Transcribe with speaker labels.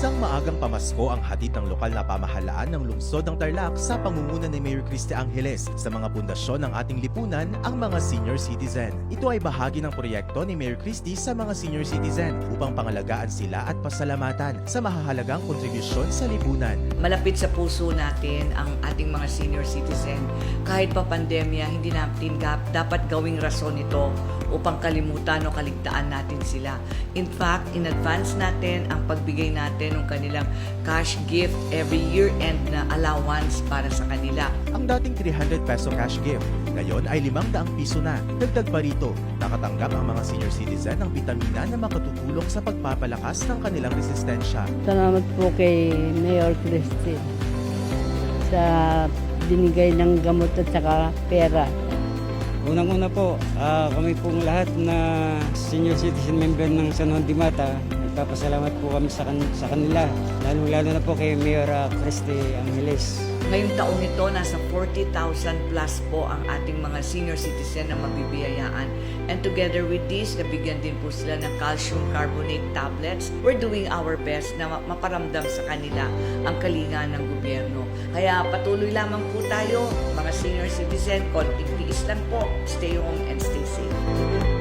Speaker 1: Isang maagang pamasko ang hatid ng lokal na pamahalaan ng lungsod ng Tarlac sa pangunguna ni Mayor Christy Angeles sa mga pundasyon ng ating lipunan, ang mga senior citizen. Ito ay bahagi ng proyekto ni Mayor Christy sa mga senior citizen upang pangalagaan sila at pasalamatan sa mahahalagang kontribusyon sa lipunan.
Speaker 2: malapit sa puso natin ang ating mga senior citizen. Kahit pa pandemya, hindi natin gap, dapat gawing rason ito upang kalimutan o kaligtaan natin sila. In fact, in advance natin ang pagbigay natin ng kanilang cash gift every year end na allowance para sa kanila.
Speaker 1: Ang dating 300 peso cash gift, ngayon ay 500 piso na. Dagdag pa rito, nakatanggap ang mga senior citizen ng bitamina na makatutulong sa pagpapalakas ng kanilang resistensya.
Speaker 3: Salamat po kay Mayor Christine sa binigay ng gamot at saka pera.
Speaker 4: Unang-una po, ah, kami pong lahat na senior citizen member ng San Juan de Mata, nagpapasalamat po kami sa, kan- sa kanila, lalo-lalo na po kay Mayor ah, Christy Angeles.
Speaker 2: Ngayong taong ito, nasa 40,000 plus po ang ating mga senior citizen na mabibiyayaan. And together with this, nabigyan din po sila ng calcium carbonate tablets. We're doing our best na ma- maparamdam sa kanila ang kalinga ng gobyerno. Kaya patuloy lamang po tayo, mga senior citizen, konting tiis lang po. Stay home and stay safe.